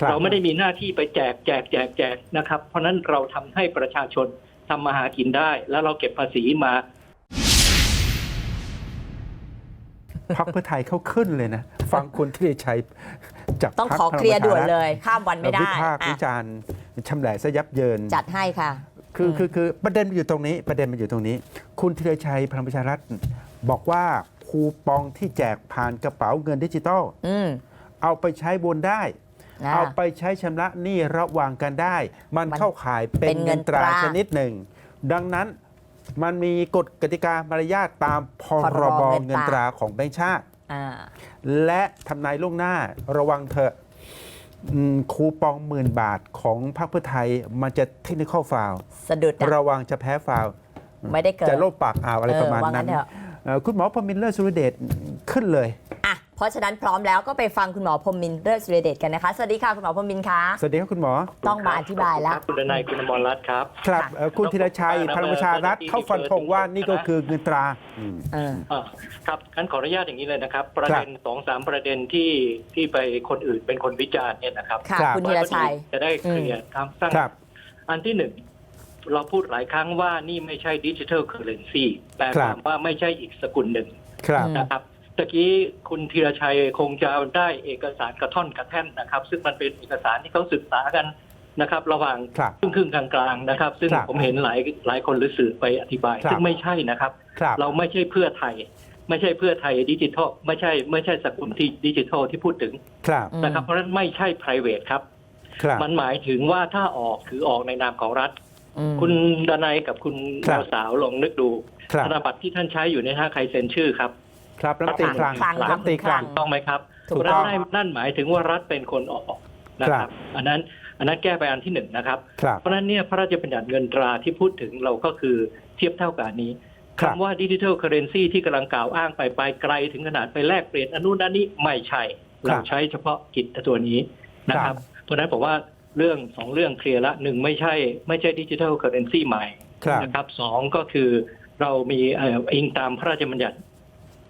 ครับเราไม่ได้มีหน้าที่ไปแจกแจกแจกแจกนะครับ เพราะฉะนั้นเราทำให้ประชาชนทำมาหากินได้ แล้วเราเก็บภาษีมาพักเพื่อไทยเขาขึ้นเลยนะ ฟังคุณที่ชัยจากต้องพรรคขอเคลียร์ด่วนพงประชารัฐเลย ข้ามวันไม่ได้วิพากษ์อะวิจารณ์ชำแหละซะยับเยิน จัดให้ค่ะ คืออืมคือคือประเด็นมันอยู่ตรงนี้ ประเด็นมันอยู่ตรงนี้ คุณธีรชัยพลังประชารัฐบอกว่าคูปองที่แจกผ่านกระเป๋าเงินดิจิตอลอืมเอาไปใช้บนได้นะ เอาไปใช้ชำระหนี้ระหว่างกันได้ มันมันเข้าข่ายเป็เป็นนเงิเงินนตราตราชนิดหนึ่ง ดังนั้นมันมีกฎกติกามารยาทตามพพรรบบเงิเงินนตตราราของแบงก์ชาติอ่าและทำนายล่วงหน้าระวังเถอะอืมคูปองหมื่นบาทของพรรคเพื่อไทยมันจะเทคนิคอลฟาวสะดุดอะระวังจะแพ้ฟาวไม่ได้เกิดจะโลบปากอ่าวอะไรเออประมาณว่างั้นั้นนเถอะเอ่อคุณหมอพรหมินทร์เลิศสุรเดชขึ้นเลยอะ เพราะฉะนั้นพร้อมแล้วก็ไปฟังคุณหมอพรหมมินทร์เลิศสุรเดชกันนะคะสวัสดีค่ะคุณหมอพรหมมินทร์คะสวัสดีครับคุณหมอ ต้องมาอธิบายแล้วขอบคุณคุณนายคุณอมรรัตน์ครับ ครับค่ะเอ่อคุณธีรชัยพลังประชารัฐเข้าฟันธงว่านี่ก็คือเงินตราอืม เออ อ่าครับงั้นขออนุญาตอย่างนี้เลยนะครับ ประเด็นสองสามประเด็นที่ที่ไปคนอื่นเป็นคนวิจารณ์เนี่ยนะครับค่ะ ครับ คุณธีรชัย จะได้เคลียร์ครับตั้งครับ อันที่หนึ่งเราพูดหลายครั้งว่านี่ไม่ใช่ดิจิทัลเคอร์เรนซีแปลความว่าไม่ใช่อีกสกุลหนึ่งครับ อืม นะครับ ตะกี้คุณธีรชัยคงจะได้เอกสารกระท่อนกระแท่นนะครับ ซึ่งมันเป็นเอกสารที่เขาศึกษากันนะครับ ระหว่างครับครึ่งครึ่งๆกลางๆนะครับ ซึ่งครับผมเห็นหลายหลายคนหรือสื่อไปอธิบายครับซึ่งไม่ใช่นะครับครับ เราไม่ใช่เพื่อไทย ไม่ใช่เพื่อไทยดิจิทัล ไม่ใช่ไม่ใช่สกุลที่ดิจิทัลที่พูดถึงครับอืมนะครับ เพราะฉะนั้นไม่ใช่ private ครับครับ มันหมายถึงว่าถ้าออกคือออกในนามของรัฐอืมคุณดนัยกับคุณครับดาวสาวลองนึกดูครับธนบัตรที่ท่านใช้อยู่ในยถ้าใครเซ็นชื่อครับ ครับรัฐมนตรีคลังคลังรัฐมนตรีคลังคลัต้องไหมครับถูกนั่ต้นองได้นั่นหมายถึงว่ารัฐเป็นคนออกนะคครัรับบอันนั้นอันนั้นแก้ไปอันที่หนึ่งนะครับครับเพราะฉะนั้นเนี่ยพระราชบัญญัติเงินตราที่พูดถึงเราก็คือเทียบเท่ากับอันนี้ครับคำว่าดิจิทัลเคอร์เรนซีที่กำลังกล่าวอ้างไปไปไกลถึงขนาดไปแลกเปลี่ยนอนนุนันนี้ไม่ใช่ เราใช้เฉพาะกิจตัวนี้นะครับ เพราะฉะนั้นผมว่าเรื่องสองเรื่องเคลียร์ละหนึ่งไม่ใช่ ไม่ใช่ดิจิทัลเคอร์เรนซีใหม่ครับนะครับสองก็คือเรามีเอ่ออิงตามพระราชบัญญัติ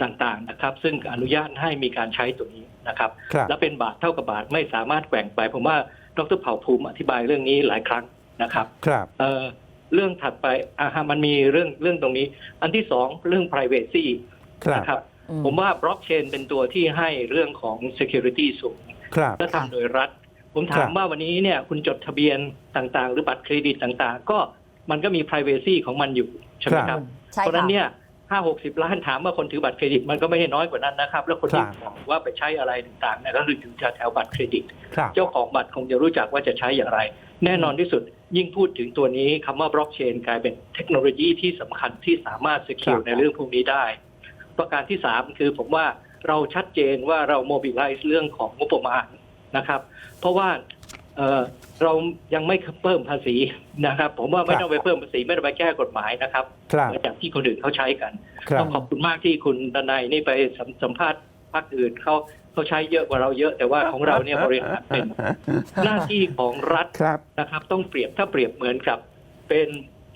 ต่างๆนะครับ ซึ่งอนุญาตให้มีการใช้ตัวนี้นะครับครับ และเป็นบาทเท่ากับบาทไม่สามารถแกว่งไป ผมว่าดรเผ่าภูมิอธิบายเรื่องนี้หลายครั้งนะครับครับเอ่อเรื่องถัดไปอ่าฮะมันมีเรื่องเรื่องตรงนี้ อันที่สองเรื่อง privacy ครับนะครับอืมผมว่าบล็อกเชนเป็นตัวที่ให้เรื่องของ security สูงครับและทำโดยรัฐ ผมถาครัมบว่าวันนี้เนี่ยคุณจดทะเบียนต่างๆ หรือบัตรเครดิตต่างๆ ก็มันก็มี privacy ของมันอยู่ใช่ไหมครับใช่เพราะฉะนั้ค่ะนเนี่ย ห้าหกสิบล้านถามว่าคนถือบัตรเครดิตมันก็ไม่ได้น้อยกว่านั้นนะครับ แล้วคนที่ครับบอกว่าไปใช้อะไรต่างๆเนี่ยก็คือถือจะแถวบัตรเครดิตครับเจ้าของบัตรคงจะรู้จักว่าจะใช้อย่างไร แน่นอนที่สุดยิ่งพูดถึงตัวนี้คำว่าบล็อกเชนกลายเป็นเทคโนโลยีที่สำคัญที่สามารถสกิคลรับในเรื่องพวกนี้ได้ ประการที่สามคือผมว่าเราชัดเจนว่าเราโมบิลไลซ์เรื่องของงบประมาณนะครับ เพราะว่า เอ่อเรายังไม่เพิ่มภาษีนะครับ ผมว่าไม่ต้องไปเพิ่มภาษีไม่ต้องไปแก้กฎหมายนะครับครับเหมือนอย่างที่คนอื่นเขาใช้กันครับต้องขอบคุณมากที่คุณดนัยนี่ไปสัมสัมภาษณ์พรรคอื่นเขาเขาใช้เยอะกว่าเราเยอะแต่ว่าของเราเนี่ยบริหารเป็นหน้าที่ของรัฐครับนะครับ ต้องเปรียบถ้าเปรียบเหมือนกับ เป็น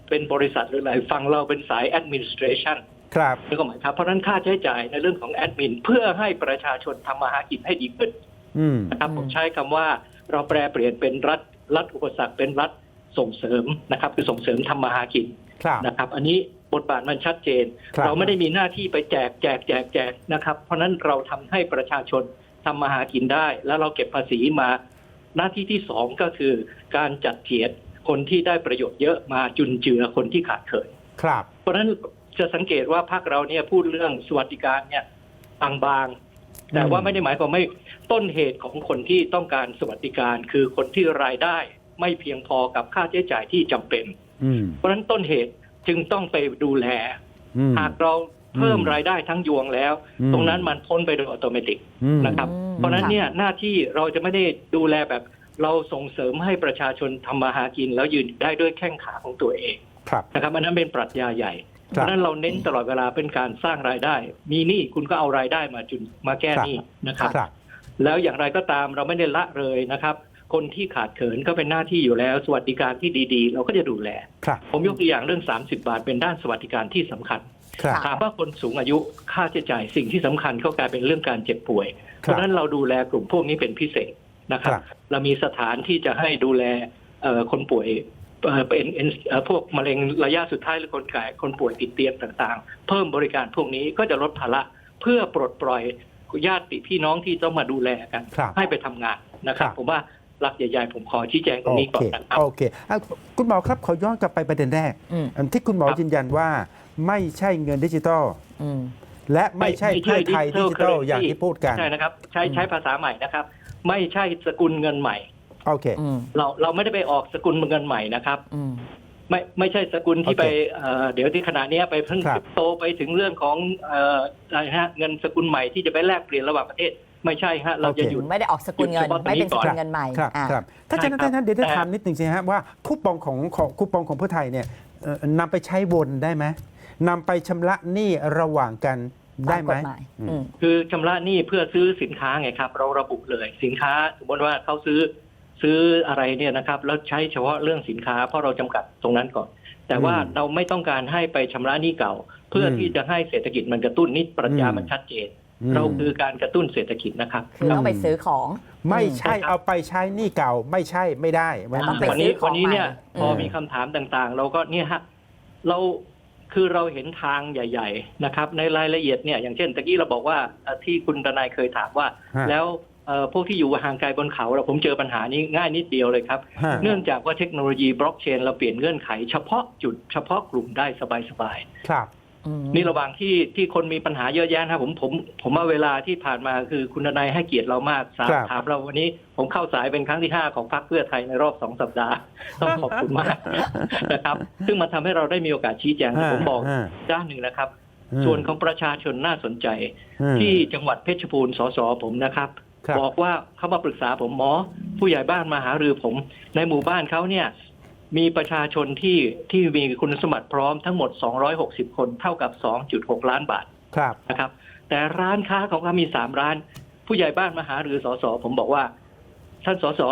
เป็นบริษัทหรืออะไรฟังเราเป็นสาย administration ครับนี่ก็หมายครับเพราะฉะนั้นค่าใช้จ่ายในเรื่องของแอดมินเพื่อให้ประชาชนทำมาหากินให้ดีขึ้นอืมนะครับอืมผมใช้คำว่า เราแปลเปลี่ยนเป็นรัฐรัฐอุปสรรคเป็นรัฐส่งเสริมนะครับ คือส่งเสริมทำมาหากินครับนะครับ อันนี้บทบาทมันชัดเจนครับเราไม่ได้มีหน้าที่ไปแจกแจกแจกแจกนะครับ เพราะฉะนั้นเราทำให้ประชาชนทำมาหากินได้ แล้วเราเก็บภาษีมาหน้าที่ที่สองก็คือการจัดเทียดคนที่ได้ประโยชน์เยอะมาจุนเจือคนที่ขาดเขินครับ เพราะฉะนั้นจะสังเกตว่าพรรคเราเนี่ยพูดเรื่องสวัสดิการเนี่ยบางๆแต่ว่าไม่ได้หมายความไม่ ต้นเหตุของคนที่ต้องการสวัสดิการ คือคนที่รายได้ไม่เพียงพอกับค่าใช้จ่ายที่จำเป็นอืมเพราะฉะนั้นต้นเหตุจึงต้องไปดูแลอืมหากเราเพิ่มอืมรายได้ทั้งยวงแล้วอืมตรงนั้นมันพ้นไปโดยอัตโนมัติอืมนะครับอืมเพราะฉะนั้นเนี่ยหน้าที่เราจะไม่ได้ดูแลแบบ เราส่งเสริมให้ประชาชนทำมาหากิน แล้วยืนได้ด้วยแข้งขาของตัวเองครับนะครับอันนั้นเป็นปรัชญาใหญ่เพครับราะฉะนั้นเราเน้นตลอดเวลาเป็นการสร้างรายได้ มีหนี้คุณก็เอารายได้มาจุนมาแก้หนี้นะครับครับ แล้วอย่างไรก็ตามเราไม่ได้ละเลยนะครับ คนที่ขาดเขินก็เป็นหน้าที่อยู่แล้ว สวัสดิการที่ดีๆ เราก็จะดูแลครับผมยกตัวอย่างเรื่อง 30 บาทเป็นด้านสวัสดิการที่สำคัญครับถามว่าคนสูงอายุค่าใช้จ่ายสิ่งที่สำคัญก็กลายเป็นเรื่องการเจ็บป่วย เพครับราะฉะนั้นเราดูแลกลุ่มพวกนี้เป็นพิเศษนะครับครับเรามีสถานที่จะให้ดูแลเอ่อคนป่วยเอ่อเป็นเอ่อพวกมะเร็งระยะสุดท้ายหรือคนแก่คนป่วยติดเตียงต่างๆ เพิ่มบริการพวกนี้ก็จะลดภาระเพื่อปลดปล่อย ญาติพี่น้องที่ต้องมาดูแลกัน ครับให้ไปทำงานนะครับ ครับ ผมว่าหลักใหญ่ๆผมขอชี้แจงตรงโอนี้ก่อเคนนะครับ โอเคอะคุณหมอครับขอย้อนกลับไปประเด็นแรกอืมอันที่คุณหมอครับยืนยันว่าไม่ใช่เงินดิจิตอลอืม และไม่ใช่ไม่ใช่เพื่อไทยดิจิตอล currency อย่างที่พูดกันใช่นะครับใช้อืมใช้ภาษาใหม่นะครับ ไม่ใช่สกุลเงินใหม่ โอเค อืม เราเราไม่ได้ไปออกสกุลเงินใหม่นะครับ อืม ไม่ไม่ใช่สกุลที่โอเคไปเอ่อเดี๋ยวที่ขณะเนี้ยไปเพิ่งครับคริปโตไปถึงเรื่องของเอ่ออะไรฮะเงินสกุลใหม่ที่จะไปแลกเปลี่ยนระหว่างประเทศ ไม่ใช่ฮะเราจะหยุด ไม่ได้ออกสกุลเงินหยุดเฉพาะตรงนี้ไม่เป็นสก่อนกุลเงินใหม่ครับอ่าครับถ้าฉะนั้นใช่ครับ ถ้านั้นเดี๋ยวจะแต่ถามนิดหนึ่งสิฮะว่าคูปองของของคูปองของเพื่อไทยเนี่ยเอ่อนำไปใช้วนได้ไหมนำไปชำระหนี้ระหว่างกันได้ไหม ตากฎายอืมอืมคือชำระหนี้เพื่อซื้อสินค้าไงครับ เราระบุเลยสินค้าสมมติว่าเขาซื้อ ซื้ออะไรเนี่ยนะครับแล้วใช้เฉพาะเรื่องสินค้า เพราะเราจำกัดตรงนั้นก่อน แต่ว่าอืมเราไม่ต้องการให้ไปชำระหนี้เก่า เพื่ออมที่จะให้เศรษฐกิจมันกระตุ้นนี่ปรัชญาอืมมันชัดเจนมเราคือการกระตุ้นเศรษฐกิจนะครับคือต้องไปซื้อของ ไม่ใช่เอาไปใช้หนี้เก่าไม่ใช่ไม่ได้ไว้ต้องไปวันซื้นี้อของวันนี้เนี่ยใหม่พออมมีคำถามต่างๆ เราก็เนี่ยฮะเราคือเราเห็นทางใหญ่ ๆ นะครับ ในรายละเอียดเนี่ยอย่างเช่นตะกี้เราบอกว่าเอ่อที่คุณทนายเคยถามว่าฮะแล้วเอ่อ พวกที่อยู่ห่างไกลบนเขาเราผมเจอปัญหานี้ง่ายนิดเดียวเลยครับ ฮะ เนื่องจากว่าเทคโนโลยีบล็อกเชนเราเปลี่ยนเงื่อนไขเฉพาะจุดเฉพาะกลุ่มได้สบายๆ ครับ อืม นี่ระหว่างที่ที่คนมีปัญหาเยอะแยะนะครับผมผมผมว่าเวลาที่ผ่านมาคือคุณนายให้เกียรติเรามากสาครับ ถามเราวันนี้ผมเข้าสายเป็นครั้งที่ห้าของพรรคเพื่อไทยในรอบสองสัปดาห์ ต้องขอบคุณมาก นะครับ ซึ่งมันทำให้เราได้มีโอกาสชี้แจงแต่ผมบอกฮะด้านหนึ่งนะครับ ฮะส่วนของประชาชนน่าสนใจฮะที่จังหวัดเพชรบูรณ์สสผมนะครับ ครับ บอกว่าเขามาปรึกษาผมหมอผู้ใหญ่บ้านมาหารือผม ในหมู่บ้านเขาเนี่ย มีประชาชนที่ที่มีคุณสมบัติพร้อมทั้งหมด 260 คนเท่ากับ 2.6 ล้านบาทครับ นะครับ แต่ร้านค้าของเขามี3ร้าน ผู้ใหญ่บ้านมาหารือสสผมบอกว่า ท่านสส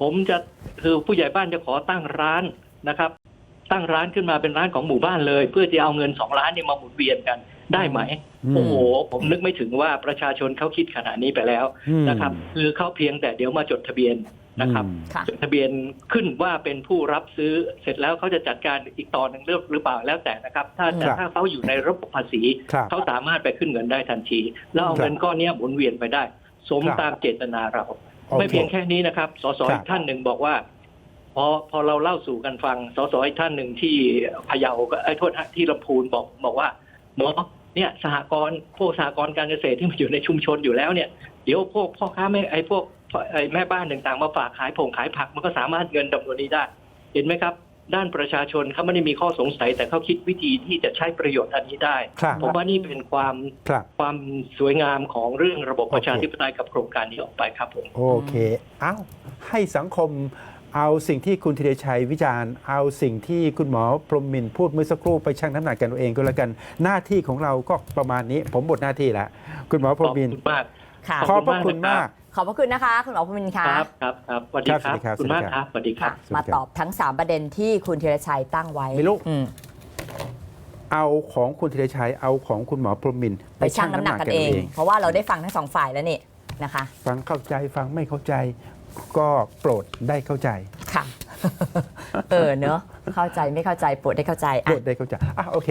ผมจะคือผู้ใหญ่บ้านจะขอตั้งร้านนะครับ ตั้งร้านขึ้นมาเป็นร้านของหมู่บ้านเลย เพื่อจะเอาเงินสองล้านเนี่ยมาหมุนเวียนกันได้ไหมอืมโอ้โหผมนึกไม่ถึงว่าประชาชนเขาคิดขนาดนี้ไปแล้วอืมนะครับ คือเขาเพียงแต่เดี๋ยวมาจดทะเบียนนะครับอืมค่ะจดทะเบียนขึ้นว่าเป็นผู้รับซื้อเสร็จแล้วเขาจะจัดการอีกตอนหนึ่งเรื่องหรือเปล่าแล้วแต่นะครับ ถ้าอืมแต่ถ้าเขาอยู่ในระบบภาษีครับเขาสามารถไปขึ้นเงินได้ทันที แล้วเอาครับเงินก้อนเนี้ยหมุนเวียนไปได้ สมครับตามเจตนาเราโอเคไม่เพียงแค่นี้นะครับ สสครับอีกท่านหนึ่งบอกว่าพ อพอเราเล่าสู่กันฟังสสอีกท่านหนึ่งที่พะเยาก็ไอ้ยโทษฮะที่ลำพูนบอกบอกว่าหมอเนี่ยสหกรณ์พวกสหกรณ์การเกษตรที่มันอยู่ในชุมชนอยู่แล้วเนี่ยเดี๋ยวพวกพ่อค้าแม่ไอ้พวกไอ้แม่บ้านต่างๆมาฝากขายผงขายผักมันก็สามารถเงินจำนวนนี้ได้ เห็นไหมครับ ด้านประชาชนเขาไม่ได้มีข้อสงสัย แต่เขาคิดวิธีที่จะใช้ประโยชน์อันนี้ได้ ครับผมว่านี่เป็นความครับ ความสวยงามของเรื่องระบบประชาธิปไตยกับโครงการนี้ออกไปครับผม โอเค เอ้า ให้สังคม เอาสิ่งที่คุณธีรชัยวิจารณ์ เอาสิ่งที่คุณหมอพรหมมินทร์พูดเมื่อสักครู่ไปชั่งน้ำหนักกันเอาเองก็แล้วกัน หน้าที่ของเราก็ประมาณนี้ ผมหมดหน้าที่แล้วคุณหมอพขรอหบมมินทคุร์ณมาก ค่ะ ขอบพระคุณมาก ขอบพระคุณนะคะ คุณหมอพมินทร์คค่ะรับครับครับสวัสดีครับครับสวัสดีครับ คุณมากสวัสดีคครัรับบสวัสดีคค่ะรับ มาตอบทั้ง 3 ประเด็นที่คุณธีรชัยตั้งไว้ไม่รู้ อืม เอาของคุณธีรชัย เอาของคุณหมอพรหมมินทร์ไปชั่งน้ำหนักกันเอง เพราะว่าเราได้ฟังทั้งสองฝ่ายแล้วนี่นะคะ ฟังเข้าใจฟังไม่เข้าใจ ก็โปรดได้เข้าใจค่ะ เออเนอะเข้าใจไม่เข้าใจโปรดได้เข้าใจโปรอะ ดได้เข้าใจอะโอเค